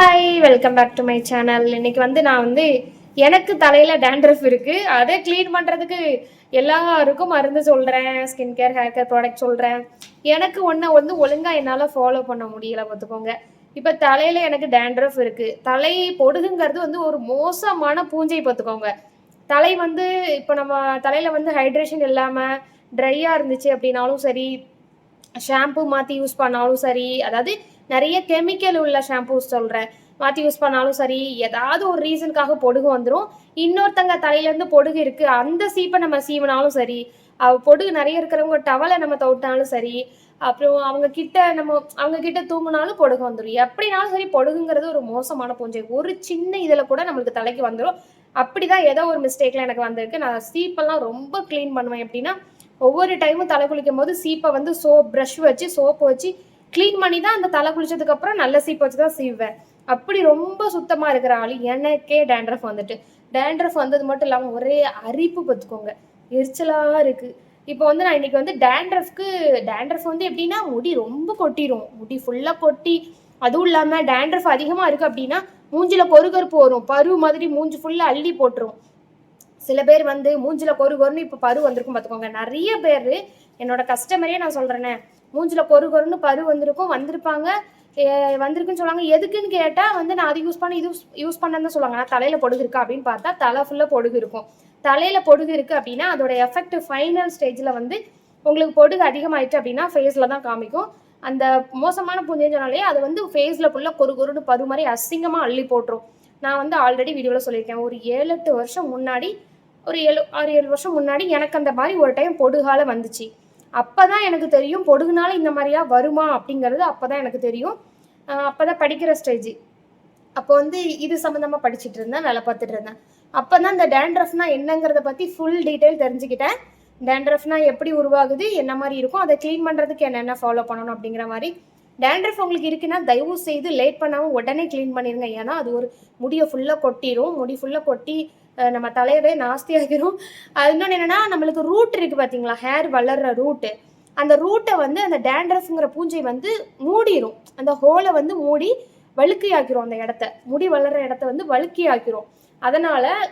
Hi welcome back to my channel இன்னைக்கு வந்து நான் வந்து எனக்கு தலையில டேண்ட்ரஃப் இருக்கு. அதை க்ளீன் பண்றதுக்கு எல்லாருக்கும் மருந்து சொல்றேன் skin care hair care product சொல்றேன். எனக்கு ஒன்றை வந்து ஒழுங்கா என்னால் ஃபாலோ பண்ண முடியல பார்த்துக்கோங்க. இப்போ தலையில எனக்கு டேண்ட்ரஃப் இருக்கு. தலை பொடுகுங்கிறது வந்து ஒரு மோசமான பூஞ்சை பார்த்துக்கோங்க. தலை வந்து இப்போ நம்ம தலையில வந்து ஹைட்ரேஷன் இல்லாமல் ட்ரையாக இருந்துச்சு அப்படின்னாலும் சரி ஷாம்பு மாற்றி யூஸ் பண்ணாலும் சரி அதாவது நிறைய கெமிக்கல் உள்ள ஷாம்பூஸ் சொல்கிறேன் மாற்றி யூஸ் பண்ணாலும் சரி ஏதாவது ஒரு ரீசனுக்காக பொடுகு வந்துடும் இன்னொருத்தங்க தலையிலேருந்து பொடுகு இருக்குது அந்த சீப்பை நம்ம சீவினாலும் சரி பொடுகு நிறைய இருக்கிறவங்க டவலை நம்ம தவிட்டாலும் சரி அப்புறம் அவங்க கிட்ட நம்ம அவங்க கிட்ட தூங்கினாலும் பொடுகு வந்துடும் எப்படினாலும் சரி பொடுகுங்கிறது ஒரு மோசமான பூஞ்சை. ஒரு சின்ன இதில் கூட நம்மளுக்கு தலைக்கு வந்துடும் அப்படிதான் ஏதோ ஒரு மிஸ்டேக்லாம் எனக்கு வந்திருக்கு. நான் சீப்பெல்லாம் ரொம்ப க்ளீன் பண்ணுவேன். எப்படின்னா ஒவ்வொரு டைமும் தலை குளிக்கும் போது சீப்பை வந்து சோப் ப்ரஷ் வச்சு சோப்பு வச்சு க்ளீன் பண்ணி தான் அந்த தலை குளிச்சதுக்கு அப்புறம் நல்ல சீப்பு வச்சு தான் செய்வேன் அப்படி ரொம்ப சுத்தமாக இருக்கிற ஆள் எனக்கே டேண்ட்ரஃப் வந்துட்டு. டேண்ட்ரஃப் வந்தது மட்டும் இல்லாமல் ஒரே அரிப்பு பார்த்துக்கோங்க எரிச்சலாக இருக்குது இப்போ வந்து நான் இன்னைக்கு வந்து டேண்ட்ரஃப்க்கு டேண்ட்ரஃப் வந்து எப்படின்னா முடி ரொம்ப கொட்டிடும் முடி ஃபுல்லாக கொட்டி அதுவும் இல்லாமல் டேண்ட்ரஃப் அதிகமாக இருக்குது அப்படின்னா மூஞ்சில் கொருகருப்பு வரும். பரு மாதிரி மூஞ்சி ஃபுல்லாக அள்ளி போட்டுரும். சில பேர் வந்து மூஞ்சில் கொருகருன்னு இப்போ பரு வந்திருக்கும் பார்த்துக்கோங்க நிறைய பேர் என்னோட கஸ்டமரே நான் சொல்கிறேனே மூஞ்சில கொரு கொருன்னு பரு வந்திருக்கும் வந்திருப்பாங்க. வந்திருக்குன்னு சொல்லுவாங்க. எதுக்குன்னு கேட்டால் வந்து நான் அது யூஸ் பண்ண இது யூஸ் பண்ணதான் சொல்லுவாங்க. நான் தலையில் பொடுகு இருக்கா அப்படின்னு பார்த்தா தலை ஃபுல்லாக பொடுகு இருக்கும். தலையில் பொடுகு இருக்குது அப்படின்னா அதோட எஃபெக்ட் ஃபைனல் ஸ்டேஜில் வந்து உங்களுக்கு பொடுகு அதிகமாயிட்டு அப்படின்னா ஃபேஸில் தான் காமிக்கும். அந்த மோசமான பூஞ்சைன்னு சொன்னாலே அது வந்து ஃபேஸில் ஃபுல்லாக கொரு கொருன்னு பரு மாதிரி அசிங்கமாக அள்ளி போட்டுரும். நான் வந்து ஆல்ரெடி வீடியோவில் சொல்லியிருக்கேன். ஒரு ஏழு எட்டு வருஷம் முன்னாடி ஒரு ஏழு ஆறு ஏழு வருஷம் முன்னாடி எனக்கு அந்த மாதிரி ஒரு டைம் பொடுகால வந்துச்சு. அப்போ தான் எனக்கு தெரியும் பொடுகுனால இந்த மாதிரியா வருமா அப்படிங்கிறது அப்போ தான் எனக்கு தெரியும். அப்போ தான் படிக்கிற ஸ்டேஜ் அப்போ வந்து இது சம்மந்தமாக படிச்சுட்டு இருந்தேன் வேலை பார்த்துட்டு இருந்தேன். அப்போ தான் இந்த டேண்ட்ரஃப்னா என்னங்கிறத பற்றி ஃபுல் டீட்டெயில் தெரிஞ்சுக்கிட்டேன். டேண்ட்ரஃப்னா எப்படி உருவாகுது என்ன மாதிரி இருக்கும் அதை க்ளீன் பண்ணுறதுக்கு என்னென்ன ஃபாலோ பண்ணணும் அப்படிங்கிற மாதிரி. டேண்ட்ரஃப் உங்களுக்கு இருக்குன்னா தயவு செய்து லேட் பண்ணாமல் உடனே க்ளீன் பண்ணிடுங்க ஏன்னா அது ஒரு முடியை ஃபுல்லாக கொட்டிடும் முடி ஃபுல்லாக கொட்டி நம்ம தலையவே நாஸ்தியாகிரும் அது இன்னொன்று என்னன்னா நம்மளுக்கு ரூட் இருக்குது பார்த்தீங்களா ஹேர் வளர்ற ரூட்டு அந்த ரூட்டை வந்து அந்த டேண்ட்ரஃப்ங்கிற பூஞ்சை வந்து மூடிரும். அந்த ஹோலை வந்து மூடி வழுக்கி அந்த இடத்த. முடி வளர்ற இடத்த வந்து வழுக்கி ஆக்கிரும் அதனால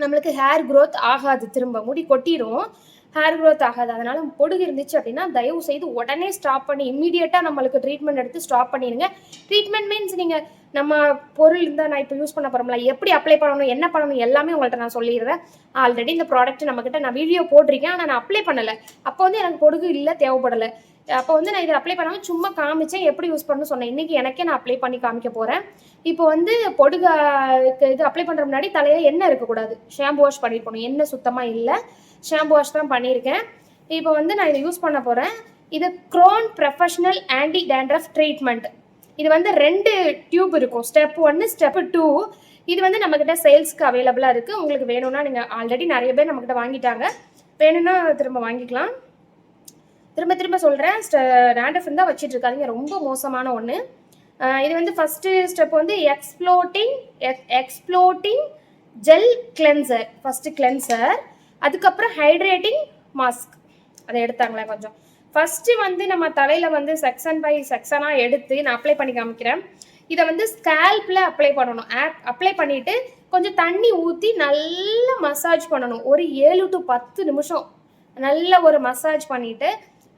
நம்மளுக்கு ஹேர் க்ரோத் ஆகாது திரும்ப. முடி கொட்டிடும் ஹேர் க்ரோத் ஆகாது. அதனால பொடுகு இருந்துச்சு அப்படின்னா தயவு செய்து உடனே ஸ்டாப் பண்ணி இம்மீடியட்டாக நம்மளுக்கு ட்ரீட்மெண்ட் எடுத்து ஸ்டாப் பண்ணிடுங்க. ட்ரீட்மெண்ட் மீன்ஸ் நீங்கள் நம்ம பொருள் இருந்தால் நான் இப்போ யூஸ் பண்ண போகிறோம்ல எப்படி அப்ளை பண்ணணும் என்ன பண்ணணும் எல்லாமே உங்கள்கிட்ட நான் சொல்லிடுறேன். ஆல்ரெடி இந்த ப்ராடக்ட் நம்மக்கிட்ட நான் வீடியோ போட்டிருக்கேன் ஆனால் நான் அப்ளை பண்ணலை. அப்போ வந்து எனக்கு பொடுகு இல்லை தேவைப்படலை. அப்போ வந்து நான் இதை அப்ளை பண்ணாமல் சும்மா காமிச்சேன் எப்படி யூஸ் பண்ணணும்னு சொன்னேன். இன்றைக்கி எனக்கே நான் அப்ளை பண்ணி காமிக்க போகிறேன் இப்போ வந்து பொடுகு இது அப்ளை பண்ணுற முன்னாடி தலையில் எண்ணெய் இருக்கக்கூடாது. ஷாம்பு வாஷ் பண்ணியிருக்கணும் எண்ணெய் சுத்தமாக இல்லை. ஷாம்பு வாஷ் தான் பண்ணியிருக்கேன். இப்போ வந்து நான் இதை யூஸ் பண்ண போகிறேன் இது க்ரோன் ப்ரொஃபஷனல் ஆன்டி டேண்ட்ரஃப் ட்ரீட்மெண்ட் இது வந்து ரெண்டு டியூப் இருக்கும். ஸ்டெப் ஒன்று ஸ்டெப் டூ இது வந்து நம்மக்கிட்ட சேல்ஸ்க்கு அவைலபிளாக இருக்குது உங்களுக்கு வேணும்னா நீங்கள் ஆல்ரெடி நிறைய பேர் நம்மக்கிட்ட வாங்கிட்டாங்க. வேணும்னா திரும்ப வாங்கிக்கலாம். திரும்ப திரும்ப சொல்கிறேன் டேண்ட்ரஃப் இருந்தால் வச்சுட்டு இருக்காதிங்க. ரொம்ப மோசமான ஒன்று இது வந்து ஃபஸ்ட்டு ஸ்டெப் வந்து exfoliating exfoliating gel cleanser first cleanser அதுக்கப்புறம் ஹைட்ரேட்டிங் மாஸ்க் அதை எடுத்தாங்களே கொஞ்சம். ஃபஸ்ட்டு வந்து நம்ம தலையில் வந்து செக்ஷன் பை செக்ஷனாக எடுத்து நான் அப்ளை பண்ணி காமிக்கிறேன். இதை வந்து ஸ்கேல்பில் அப்ளை பண்ணணும். ஆப் அப்ளை பண்ணிவிட்டு கொஞ்சம் தண்ணி ஊற்றி நல்லா மசாஜ் பண்ணணும். ஒரு ஏழு டு பத்து நிமிஷம் நல்ல ஒரு மசாஜ் பண்ணிவிட்டு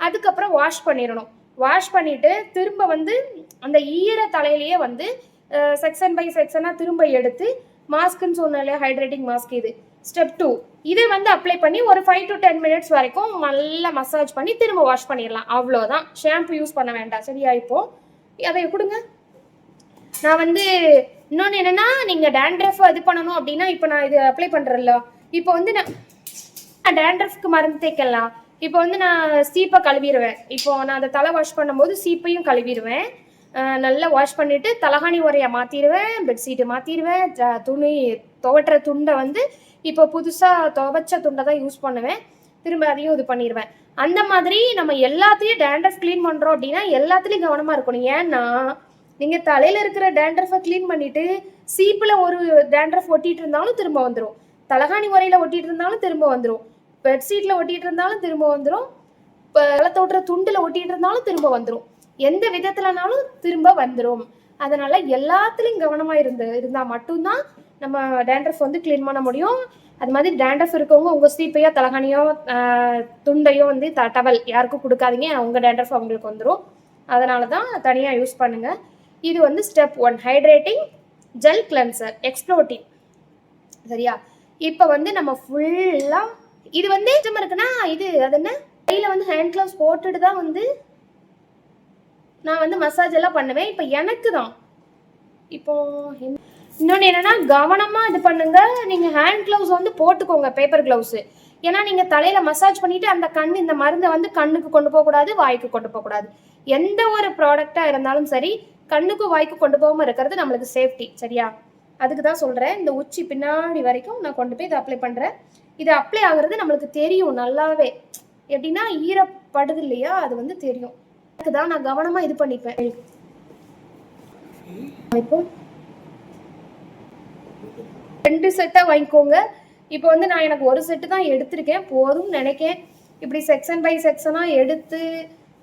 அதுக்கப்புறம் வாஷ் பண்ணிடணும். வாஷ் பண்ணிவிட்டு திரும்ப வந்து அந்த ஈர தலையிலேயே வந்து செக்ஷன் பை செக்ஷனாக திரும்ப எடுத்து மாஸ்க்குன்னு சொன்னாலே ஹைட்ரேட்டிங் மாஸ்க் இது. ஸ்டெப் டூ இதை வந்து அப்ளை பண்ணி ஒரு ஃபைவ் டு டென் மினிட்ஸ் வரைக்கும் நல்லா மசாஜ் பண்ணி திரும்ப வாஷ் பண்ணிடலாம். அவ்வளோதான் ஷாம்பு யூஸ் பண்ண வேண்டாம். சரியா இப்போ? அதை கொடுங்க. நான் வந்து இன்னொன்று என்னன்னா நீங்கள் டேண்ட்ரஃப் இது பண்ணணும் அப்படின்னா இப்போ நான் இது அப்ளை பண்ணுறேன்ல இப்போ வந்து நான் டேண்ட்ரஃப்க்கு மருந்து தேய்க்கலாம். இப்போ வந்து நான் சீப்பை கழுவிடுவேன். இப்போ நான் அந்த தலை வாஷ் பண்ணும்போது சீப்பையும் கழுவிடுவேன். நல்லா வாஷ் பண்ணிவிட்டு தலகாணி உரையை மாற்றிடுவேன் பெட்ஷீட்டு மாற்றிடுவேன் துணி துவட்டுற துண்டை வந்து இப்போ புதுசாக துவைச்ச துண்டை தான் யூஸ் பண்ணுவேன். திரும்ப அதையும் இது பண்ணிடுவேன். அந்த மாதிரி நம்ம எல்லாத்தையும் டேண்ட்ரஃப் க்ளீன் பண்ணுறோம் அப்படின்னா எல்லாத்துலேயும் கவனமாக இருக்கணும். ஏன்னா நீங்கள் தலையில் இருக்கிற டேண்ட்ரஃபை க்ளீன் பண்ணிவிட்டு சீப்பில் ஒரு டேண்ட்ரஃப் ஒட்டிகிட்டு இருந்தாலும் திரும்ப வந்துடும் தலகாணி உரையில் ஒட்டிட்டு இருந்தாலும் திரும்ப வந்துடும் பெட்ஷீட்டில் ஒட்டிகிட்டு இருந்தாலும் திரும்ப வந்துடும் இப்போ தலை தோட்டுற துண்டில் ஒட்டிகிட்டு இருந்தாலும் திரும்ப வந்துடும் எந்த விதத்துலனாலும் திரும்ப வந்துடும் அதனால் எல்லாத்துலேயும் கவனமாக இருந்து இருந்தால் மட்டும்தான் நம்ம டேண்ட்ரஃப் வந்து க்ளீன் பண்ண முடியும். அது மாதிரி டேண்ட்ரஃப் இருக்கவங்க உங்கள் சீப்பையோ தலகாணியோ துண்டையோ வந்து த டவல் யாருக்கும் கொடுக்காதீங்க. உங்கள் டேண்ட்ரஃப் அவங்களுக்கு வந்துடும் அதனால தான் தனியாக யூஸ் பண்ணுங்கள் இது வந்து step one hydrating gel cleanser exfoliating சரியா? இப்போ வந்து நம்ம ஃபுல்லாக இது வந்து இஷ்டம் இருக்குன்னா இது அது என்ன? கையில் வந்து ஹேண்ட் க்ளவுஸ் போட்டுட்டு தான் வந்து நான் வந்து மசாஜ் எல்லாம் பண்ணுவேன். இப்போ எனக்கு தான். இப்போ என்ன- இன்னொன்று என்னன்னா கவனமாக இது பண்ணுங்க. நீங்கள் ஹேண்ட் க்ளவுஸ் வந்து போட்டுக்கோங்க பேப்பர் க்ளவுஸு ஏன்னா நீங்கள் தலையில் மசாஜ் பண்ணிட்டு அந்த கண் இந்த மருந்தை வந்து கண்ணுக்கு கொண்டு போகக்கூடாது வாய்க்கு கொண்டு போகக்கூடாது. எந்த ஒரு ப்ராடக்டாக இருந்தாலும் சரி கண்ணுக்கும் வாய்க்கு கொண்டு போகாமல் இருக்கிறது நம்மளுக்கு சேஃப்டி சரியா? அதுக்கு தான் சொல்கிறேன் இந்த உச்சி பின்னாடி வரைக்கும் நான் கொண்டு போய் இதை அப்ளை பண்ணுறேன் இது அப்ளை ஆகுறது நம்மளுக்கு தெரியும் நல்லாவே. எப்படின்னா ஈரப்படுது இல்லையா? அது வந்து தெரியும். அதுக்கு தான் நான் கவனமாக இது பண்ணிப்பேன். இப்போ ரெண்டு செட்டாக வாங்கிக்கோங்க. இப்போ வந்து நான் எனக்கு ஒரு செட்டு தான் எடுத்திருக்கேன். போதும் நினைக்கேன். இப்படி செக்ஷன் பை செக்ஷனாக எடுத்து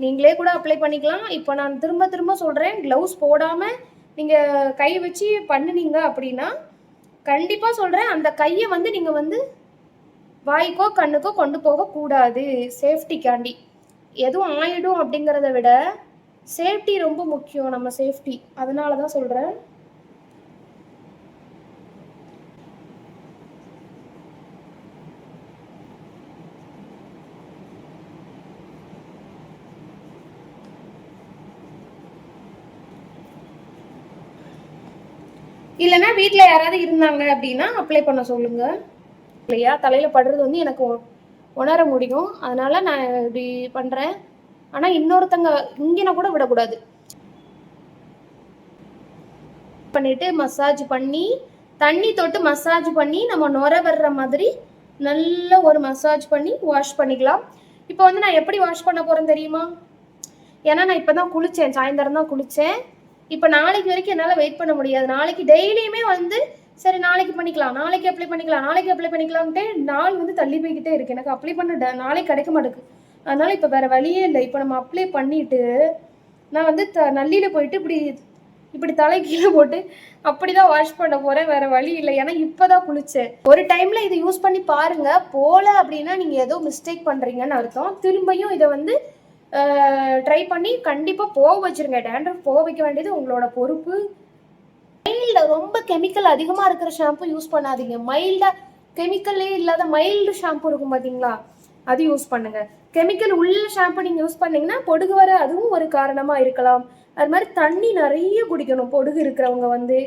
நீங்களே கூட அப்ளை பண்ணிக்கலாம். இப்போ நான் திரும்ப திரும்ப சொல்கிறேன் க்ளவுஸ் போடாமல் நீங்கள் கை வச்சு பண்ணுனீங்க அப்படின்னா கண்டிப்பாக சொல்கிறேன் அந்த கையை வந்து நீங்கள் வந்து வாய்க்கோ கண்ணுக்கோ கொண்டு போகக்கூடாது சேஃப்டிக்காண்டி எதுவும் ஆயிடும் அப்படிங்கிறத விட சேஃப்டி ரொம்ப முக்கியம். நம்ம சேஃப்டி அதனால தான் சொல்கிறேன் இல்லைன்னா வீட்டில் யாராவது இருந்தாங்க அப்படின்னா அப்ளை பண்ண சொல்லுங்க. இல்லையா? தலையில் படுறது வந்து எனக்கு உணர முடியும். அதனால நான் இப்படி பண்ணுறேன் ஆனால் இன்னொருத்தங்க இங்கேனா கூட விடக்கூடாது. பண்ணிட்டு மசாஜ் பண்ணி தண்ணி தொட்டு மசாஜ் பண்ணி நம்ம நுர வர்ற மாதிரி நல்ல ஒரு மசாஜ் பண்ணி வாஷ் பண்ணிக்கலாம். இப்போ வந்து நான் எப்படி வாஷ் பண்ண போகிறேன் தெரியுமா? ஏன்னா நான் இப்போ தான் குளித்தேன் சாயந்தரம் தான் குளித்தேன் இப்போ நாளைக்கு வரைக்கும் என்னால் வெயிட் பண்ண முடியாது. நாளைக்கு டெய்லியுமே வந்து சரி நாளைக்கு பண்ணிக்கலாம். நாளைக்கு அப்ளை பண்ணிக்கலாம். நாளைக்கு அப்ளை பண்ணிக்கலாம்ட்டே நாள் வந்து தள்ளி போய்கிட்டே இருக்கு. எனக்கு அப்ளை பண்ண நாளைக்கு கிடைக்க மாட்டேங்குது அதனால இப்போ வேற வழியே இல்லை. இப்போ நம்ம அப்ளை பண்ணிட்டு நான் வந்து த நல்லியில் போயிட்டு இப்படி இப்படி தலை கீழே போட்டு அப்படிதான் வாஷ் பண்ண போகிறேன் வேற வழி இல்லை. ஏன்னா இப்பதான் குளிச்சேன். ஒரு டைமில் இதை யூஸ் பண்ணி பாருங்கள் போகல அப்படின்னா நீங்கள் ஏதோ மிஸ்டேக் பண்ணுறீங்கன்னு அர்த்தம். திரும்பியும் இதை வந்து ட்ரை பண்ணி கண்டிப்பாக போக வச்சிருங்க. டேண்ட்ரஃப் போக வைக்க வேண்டியது உங்களோட பொறுப்பு. மைல்டு ரொம்ப கெமிக்கல் அதிகமாக இருக்கிற ஷாம்பு யூஸ் பண்ணாதீங்க. மைல்டாக கெமிக்கலே இல்லாத மைல்டு ஷாம்பு இருக்கும் பார்த்தீங்களா அது யூஸ் பண்ணுங்க. கெமிக்கல் உள்ள ஷாம்பு நீங்கள் யூஸ் பண்ணீங்கன்னா பொடுகு வர அதுவும் ஒரு காரணமாக இருக்கலாம். அது மாதிரி தண்ணி நிறைய குடிக்கணும் பொடுகு இருக்கிறவங்க வந்து.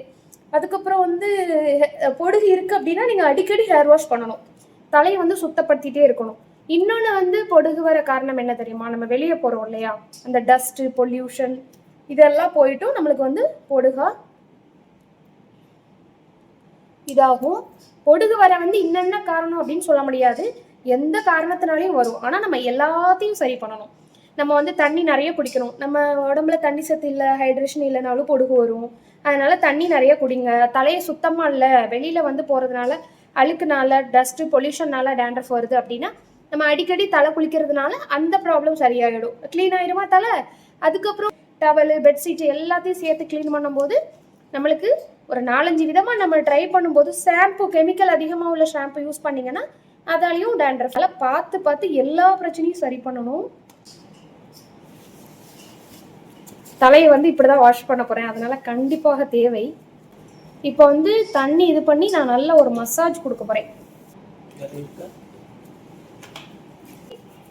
அதுக்கப்புறம் வந்து பொடுகு இருக்குது அப்படின்னா நீங்கள் அடிக்கடி ஹேர் வாஷ் பண்ணணும். தலையை வந்து சுத்தப்படுத்திகிட்டே இருக்கணும். இன்னொன்று வந்து பொடுகு வர காரணம் என்ன தெரியுமா? நம்ம வெளியே போகிறோம் இல்லையா? அந்த டஸ்ட்டு பொல்யூஷன் இதெல்லாம் போயிட்டும் நம்மளுக்கு வந்து பொடுகா இதாகும். பொடுகு வர வந்து இன்னென்ன காரணம் அப்படின்னு சொல்ல முடியாது. எந்த காரணத்தினாலையும் வரும். ஆனால் நம்ம எல்லாத்தையும் சரி பண்ணணும். நம்ம வந்து தண்ணி நிறைய குடிக்கணும். நம்ம உடம்புல தண்ணி சத்து இல்லை ஹைட்ரேஷன் இல்லைனாலும் பொடுகு வரும். அதனால தண்ணி நிறைய குடிங்க. தலையை சுத்தமாக இல்லை. வெளியில் வந்து போகிறதுனால அழுக்குனால டஸ்ட்டு பொல்யூஷன்னால டேண்ட்ரஃப் வருது அப்படின்னா நம்ம அடிக்கடி தலை குளிக்கிறதுனால அந்த ப்ராப்ளம் சரியாயிடும். க்ளீன் ஆயிருமா தலை? அதுக்கப்புறம் டவலு பெட்ஷீட்டு எல்லாத்தையும் சேர்த்து க்ளீன் பண்ணும்போது நம்மளுக்கு ஒரு நாலஞ்சு விதமாக நம்ம ட்ரை பண்ணும்போது ஷாம்பு கெமிக்கல் அதிகமாக உள்ள ஷாம்பு யூஸ் பண்ணீங்கன்னா அதாலையும் டேண்ட்ரஃப் அதெல்லாம் பார்த்து பார்த்து எல்லா பிரச்சனையும் சரி பண்ணணும். தலையை வந்து இப்படி தான் வாஷ் பண்ண போகிறேன் அதனால கண்டிப்பாக தேவை. இப்போ வந்து தண்ணி இது பண்ணி நான் நல்ல ஒரு மசாஜ் கொடுக்க போகிறேன்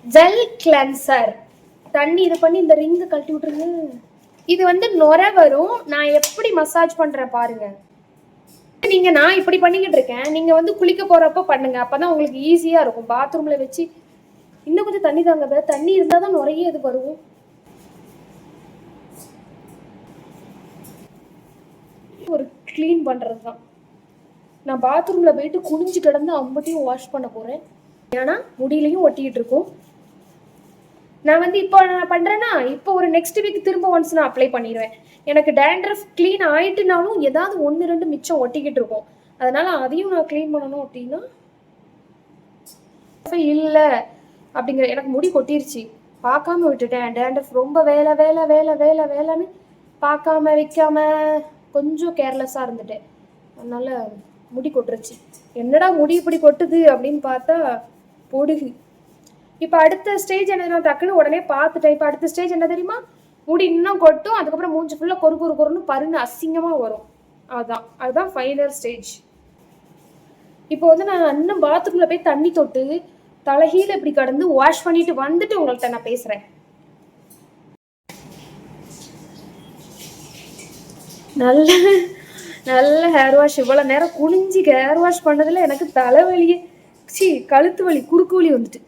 ஜெல் கிளென்சர் தண்ணி இது பண்ணி இந்த ரிங்கு கழட்டி விட்டுருங்க. இது வந்து நுர வரும். நான் எப்படி மசாஜ் பண்ணுறேன் பாருங்க. நீங்க நான் இப்படி பண்ணிக்கிட்டு இருக்கேன். நீங்க வந்து குளிக்க போறப்ப பண்ணுங்க. அப்பதான் உங்களுக்கு ஈஸியா இருக்கும். பாத்ரூம்ல வச்சு இன்னும் கொஞ்சம் தண்ணி தாங்க தண்ணி இருந்தா தான் நிறைய இது வரும். ஒரு க்ளீன் பண்ணுறது தான். நான் பாத்ரூம்ல போயிட்டு குனிஞ்சு கிடந்து அம்பட்டையும் வாஷ் பண்ண போறேன். ஏன்னா முடியிலையும் ஒட்டிக்கிட்டு இருக்கும். நான் வந்து இப்போ நான் பண்ணுறேன்னா இப்போ ஒரு நெக்ஸ்ட் வீக் திரும்ப ஒன்ஸ் நான் அப்ளை பண்ணிடுவேன். எனக்கு டேண்ட்ரஃப் க்ளீன் ஆயிட்டுனாலும் ஏதாவது ஒன்று ரெண்டு மிச்சம் ஒட்டிக்கிட்டு இருக்கும். அதனால் அதையும் நான் க்ளீன் பண்ணணும் அப்படின்னா இல்லை அப்படிங்கிற எனக்கு முடி கொட்டிருச்சு. பார்க்காம விட்டுட்டேன். டேண்ட்ரஃப் ரொம்ப வேலை வேலை வேலை வேலை வேலைன்னு பார்க்காம வைக்காம கொஞ்சம் கேர்லெஸ்ஸாக இருந்துட்டேன். அதனால் முடி கொட்டுருச்சு. என்னடா முடி இப்படி கொட்டுது அப்படின்னு பார்த்தா பொடுகு இப்போ அடுத்த ஸ்டேஜ் என்ன டக்குன்னு உடனே பார்த்துட்டேன். இப்போ அடுத்த ஸ்டேஜ் என்ன தெரியுமா? முடி இன்னும் கொட்டும். அதுக்கப்புறம் மூஞ்சி ஃபுல்லாக கொரு கொரு கொருன்னு பருன்னு அசிங்கமாக வரும். அதுதான் அதுதான் ஃபைனல் ஸ்டேஜ் இப்போ வந்து நான் இன்னும் பாத்ரூமில் போய் தண்ணி தொட்டு தலைகீழ இப்படி கடந்து வாஷ் பண்ணிட்டு வந்துட்டு உங்கள்கிட்ட நான் பேசுகிறேன் நல்ல நல்ல ஹேர் வாஷ் இவ்வளோ நேரம் குனிஞ்சு ஹேர் வாஷ் பண்ணதில் எனக்கு தலைவலியே. சி கழுத்து வலி குறுக்கு வலி வந்துட்டு.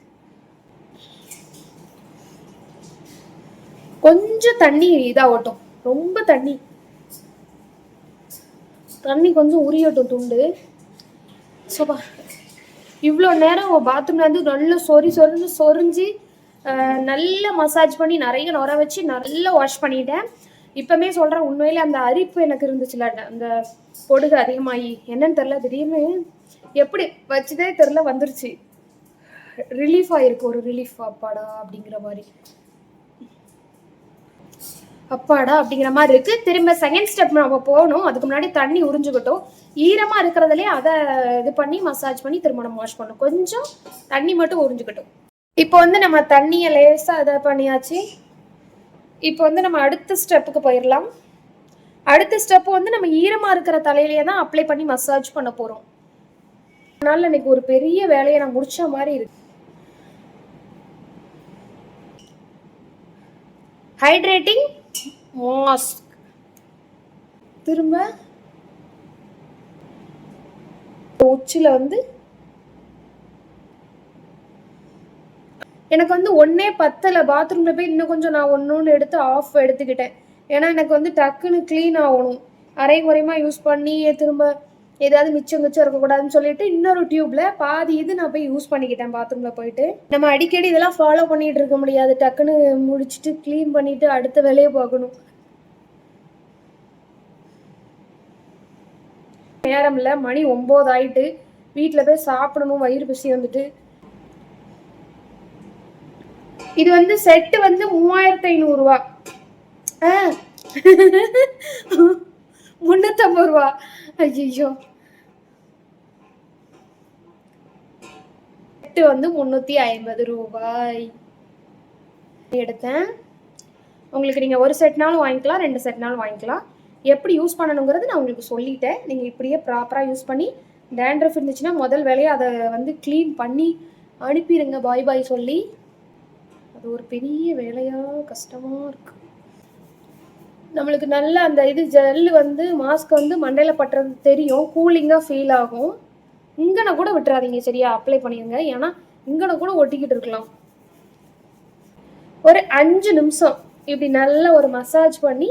கொஞ்சம் தண்ணி இதாகட்டும். ரொம்ப தண்ணி. தண்ணி கொஞ்சம் உரியட்டும் துண்டு. சோபா. இவ்வளோ நேரம் பாத்ரூம்லேருந்து வந்து நல்லா சொறி சொரிஞ்சு சொரிஞ்சு நல்லா மசாஜ் பண்ணி நிறைய நுர வச்சு நல்லா வாஷ் பண்ணிட்டேன். இப்பவுமே சொல்கிறேன் உண்மையிலே அந்த அரிப்பு எனக்கு இருந்துச்சுல அந்த பொடுகு அதிகமாகி என்னன்னு தெரில திடீர்னு எப்படி வச்சதே தெரில வந்துருச்சு. ரிலீஃப் ஆயிருக்கு ஒரு ரிலீஃப் அப்பாடா அப்படிங்கிற மாதிரி. அப்பாடா அப்படிங்கிற மாதிரி இருக்கு. திரும்ப செகண்ட் ஸ்டெப் நம்ம போகணும். அதுக்கு முன்னாடி தண்ணி உறிஞ்சுக்கிட்டோம். ஈரமா இருக்கிறதுலே அதை இது பண்ணி மசாஜ் பண்ணி திரும்ப நம்ம வாஷ் பண்ணணும். கொஞ்சம் தண்ணி மட்டும் உறிஞ்சுக்கிட்டோம். இப்போ வந்து நம்ம தண்ணியை லேசாக இதை பண்ணியாச்சு. இப்போ வந்து நம்ம அடுத்த ஸ்டெப்புக்கு போயிடலாம். அடுத்த ஸ்டெப் வந்து நம்ம ஈரமா இருக்கிற தலையிலேயே தான் அப்ளை பண்ணி மசாஜ் பண்ண போறோம். அதனால இன்னைக்கு ஒரு பெரிய வேலையை நான் முடிச்ச மாதிரி இருக்கு. ஹைட்ரேட்டிங் மாஸ்க் திரும்ப? உச்சில வந்து எனக்கு வந்து ஒன்னே பத்தல. பாத்ரூம்ல போய் இன்னும் கொஞ்சம் நான் ஒன்னொன்று எடுத்து ஆஃப் எடுத்துக்கிட்டேன். ஏன்னா எனக்கு வந்து டக்குன்னு க்ளீன் ஆகணும். அரை குறையமா யூஸ் பண்ணி திரும்ப ஏதாவது மிச்சம் மிச்சம் இருக்கக்கூடாதுன்னு சொல்லிட்டு இன்னொரு டியூப்ல பாதி இது நான் போய் யூஸ் பண்ணிக்கிட்டேன் பாத்ரூம்ல போயிட்டு. நம்ம அடிக்கடி இதெல்லாம் ஃபாலோ பண்ணிட்டு இருக்க முடியாது. டக்குன்னு முடிச்சிட்டு க்ளீன் பண்ணிட்டு அடுத்த வேலையை பார்க்கணும். நேரம் மணி ஒம்பது ஆயிட்டு. வீட்டில் போய் சாப்பிடணும் வயிறு பசி வந்துட்டு. இது வந்து செட்டு வந்து மூவாயிரத்தி ஐநூறுரூவா ஆ. முந்நூற்றம்பது ரூபா. ஐயோ எட்டு வந்து முந்நூற்றி ஐம்பது ரூபாய். எடுத்தேன். உங்களுக்கு நீங்கள் ஒரு செட்னாலும் வாங்கிக்கலாம் ரெண்டு செட்னாலும் வாங்கிக்கலாம். எப்படி யூஸ் பண்ணணுங்கிறது நான் உங்களுக்கு சொல்லிட்டேன். நீங்கள் இப்படியே ப்ராப்பராக யூஸ் பண்ணி டேண்ட்ரஃப் இருந்துச்சுன்னா முதல் வேலையை அதை வந்து க்ளீன் பண்ணி அனுப்பிடுங்க பாய் பாய் சொல்லி. அது ஒரு பெரிய வேலையாக கஷ்டமாக இருக்குது நம்மளுக்கு நல்ல அந்த இது ஜெல் வந்து மாஸ்க் வந்து மண்டையில் பட்டுறது தெரியும். கூலிங்காக ஃபீல் ஆகும். இங்கன கூட விட்டுறாதீங்க சரியா? அப்ளை பண்ணிடுங்க ஏன்னா இங்கன கூட ஒட்டிக்கிட்டு இருக்கலாம். ஒரு அஞ்சு நிமிஷம் இப்படி நல்ல ஒரு மசாஜ் பண்ணி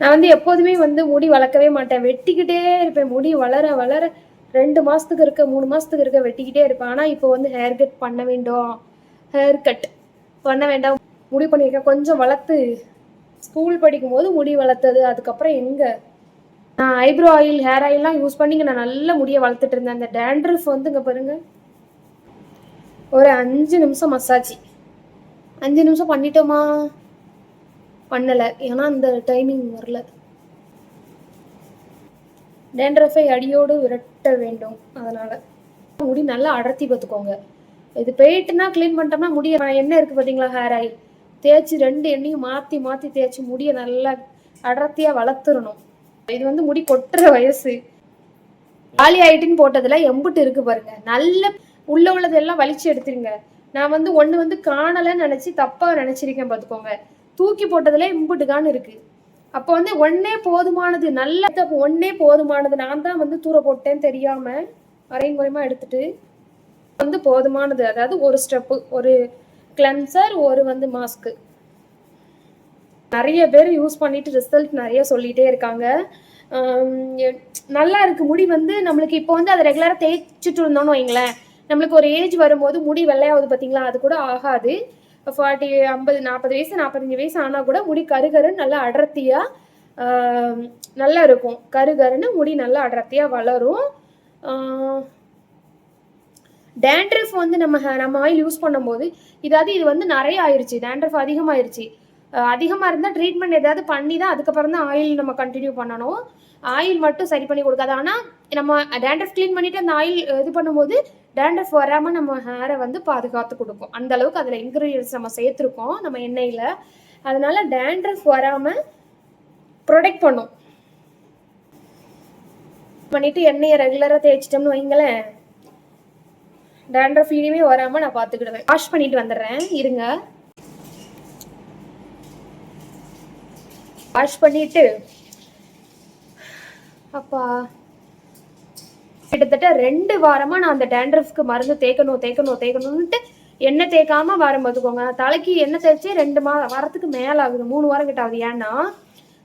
நான் வந்து எப்போதுமே வந்து முடி வளர்க்கவே மாட்டேன். வெட்டிக்கிட்டே இருப்பேன். முடி வளர வளர ரெண்டு மாதத்துக்கு இருக்க மூணு மாதத்துக்கு இருக்க வெட்டிக்கிட்டே இருப்பேன். ஆனால் இப்போ வந்து ஹேர் கட் பண்ண வேண்டும். ஹேர் கட் பண்ண வேண்டாம். முடி பண்ணியிருக்கேன். கொஞ்சம் வளர்த்து ஸ்கூல் படிக்கும்போது முடி வளர்த்தது. அதுக்கப்புறம் எங்கே? நான் ஐப்ரோ ஆயில் ஹேர் ஆயில்லாம் யூஸ் பண்ணி நான் நல்ல முடியை வளர்த்துட்டு இருந்தேன். அந்த டேண்ட்ரஃப் வந்து இங்கே பாருங்க. ஒரு அஞ்சு நிமிஷம் மசாஜ் அஞ்சு நிமிஷம் பண்ணிட்டோமா? பண்ணலை. ஏன்னா அந்த டைமிங் வரல. டேண்ட்ரஃபை அடியோடு விரட்ட வேண்டும். அதனால். முடி நல்லா அடர்த்தி பார்த்துக்கோங்க. இது போயிட்டுனா க்ளீன் பண்ணிட்டோம்னா முடிய என்ன இருக்குது பார்த்தீங்களா ஹேர் ஆயில் தேய்ச்சி ரெண்டு எண்ணையும் மாற்றி மாற்றி தேய்ச்சி முடியை நல்லா அடர்த்தியாக வளர்த்துடணும். இது வந்து முடி கொட்டுற வயசு. காலி ஆயிட்டுன்னு போட்டதில் எம்புட்டு இருக்கு பாருங்க. நல்ல உள்ள உள்ளதெல்லாம் வலிச்சு எடுத்துருங்க. நான் வந்து ஒண்ணு வந்து காணலைன்னு நினைச்சு தப்பா நினைச்சிருக்கேன் பார்த்துக்கோங்க தூக்கி போட்டதுல இம்புட்டுக்கான்னு இருக்கு. அப்போ வந்து ஒன்னே போதுமானது நல்ல அப்போ ஒன்னே போதுமானது. நான் தான் வந்து தூர போட்டேன் தெரியாம குறையமாக எடுத்துட்டு வந்து போதுமானது. அதாவது ஒரு ஸ்டெப்பு ஒரு கிளென்சர் ஒரு வந்து மாஸ்க்கு நிறைய பேர் யூஸ் பண்ணிட்டு ரிசல்ட் நிறைய சொல்லிகிட்டே இருக்காங்க. நல்லா இருக்கு. முடி வந்து நம்மளுக்கு இப்போ வந்து அதை ரெகுலராக தேய்ச்சிட்டு இருந்தோம்னு வைங்களேன். நம்மளுக்கு ஒரு ஏஜ் வரும்போது முடி வெள்ளையாகுது பார்த்தீங்களா? அது கூட ஆகாது. ஃபார்ட்டி ஐம்பது நாற்பது வயசு நாற்பத்தஞ்சு வயசு ஆனால் கூட முடி கருகருன்னு நல்லா அடர்த்தியாக நல்லா இருக்கும். கருகருன்னு முடி நல்லா அடர்த்தியாக வளரும். டேண்ட்ரஃப் வந்து நம்ம நம்ம ஆயில் யூஸ் பண்ணும்போது இதாவது இது வந்து நிறைய ஆயிடுச்சு டேண்ட்ரஃப் அதிகமாயிருச்சு. அதிகமாக இருந்தால் ட்ரீட்மெண்ட் ஏதாவது பண்ணி தான் அதுக்கப்புறம் தான் ஆயில் நம்ம கண்டினியூ பண்ணணும். ஆயில் மட்டும் சரி பண்ணி கொடுக்காது. ஆனால் நம்ம டேண்ட்ரஃப் க்ளீன் பண்ணிட்டு அந்த ஆயில் இது பண்ணும்போது டேண்ட்ரஃப் வராமல் நம்ம ஹேரை வந்து பாதுகாத்து கொடுக்கும். அந்த அளவுக்கு அதில் இன்க்ரீடியன்ஸ் நம்ம சேர்த்துருக்கோம் நம்ம எண்ணெயில். அதனால டேண்ட்ரஃப் வராமல் ப்ரொடெக்ட் பண்ணும். பண்ணிட்டு எண்ணெயை ரெகுலராக தேய்ச்சிட்டோம்னு வைங்களேன். டேண்ட்ரஃப் இனிமே வராமல் நான் பார்த்துக்கிடுவேன். வாஷ் பண்ணிட்டு வந்துடுறேன். இருங்க. வாஷ் பண்ணிட்டு அப்பா கிட்டத்தட்ட ரெண்டு வாரமா நான் அந்த டேண்ட்ரஃப்க்கு மருந்து தேய்க்கணும் தேய்க்கணும் தேய்க்கணும்னுட்டு எண்ணெய் தேய்க்காம வாரம் பார்த்துக்கோங்க. தலைக்கு எண்ணெய் தேய்ச்சி ரெண்டு மா வாரத்துக்கு மேல ஆகுது மூணு வாரம் கிட்ட ஆகுது ஏன்னா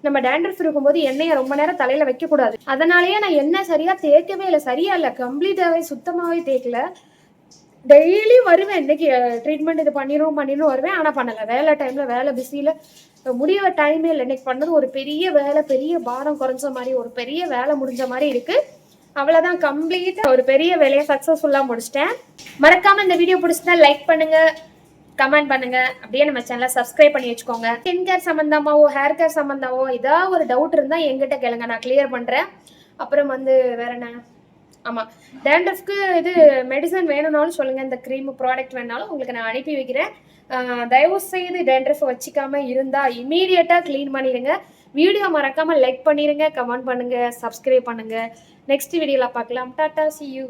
நம்ம டேண்ட்ரஃப் இருக்கும்போது எண்ணெயை ரொம்ப நேரம் தலையில வைக்கக்கூடாது. அதனாலயே நான் எண்ணெய் சரியா தேய்க்கவே இல்லை. சரியா இல்லை. கம்ப்ளீட்டாவே சுத்தமாவே தேய்க்கல. டெய்லி வருவேன். இன்னைக்கு ட்ரீட்மெண்ட் இது பண்ணிடும் பண்ணிடும் வருவேன். ஆனால் பண்ணலை. வேலை டைமில் வேலை பிஸியில் முடிய டைமே இல்லை. இன்னைக்கு பண்ணது ஒரு பெரிய வேலை பெரிய பாரம் குறைஞ்ச மாதிரி ஒரு பெரிய வேலை முடிஞ்ச மாதிரி இருக்கு. அவ்வளோதான் கம்ப்ளீட்டாக ஒரு பெரிய வேலையை சக்ஸஸ்ஃபுல்லாக முடிச்சிட்டேன். மறக்காம இந்த வீடியோ பிடிச்சிருந்தா லைக் பண்ணுங்க கமெண்ட் பண்ணுங்க. அப்படியே நம்ம சேனலை சப்ஸ்கிரைப் பண்ணி வச்சுக்கோங்க. ஸ்கின் கேர் சம்மந்தமாவோ ஹேர் கேர் சம்மந்தமாவோ ஏதாவது ஒரு டவுட் இருந்தால் எங்கிட்ட கேளுங்க. நான் கிளியர் பண்ணுறேன் அப்புறம் வந்து வேற என்ன? ஆமாம் டேண்ட்ரஃப்க்கு இது மெடிசன் வேணும்னாலும் சொல்லுங்கள் இந்த க்ரீம் ப்ராடக்ட் வேணாலும் உங்களுக்கு நான் அனுப்பி வைக்கிறேன். தயவு செய்து டேண்ட்ரஃப் வச்சிக்காம இருந்தால் இமீடியட்டாக க்ளீன் பண்ணிடுங்க. வீடியோ மறக்காமல் லைக் பண்ணிடுங்க. கமெண்ட் பண்ணுங்கள் சப்ஸ்கிரைப் பண்ணுங்கள் நெக்ஸ்ட் வீடியோவில் பார்க்கலாம். Tata C you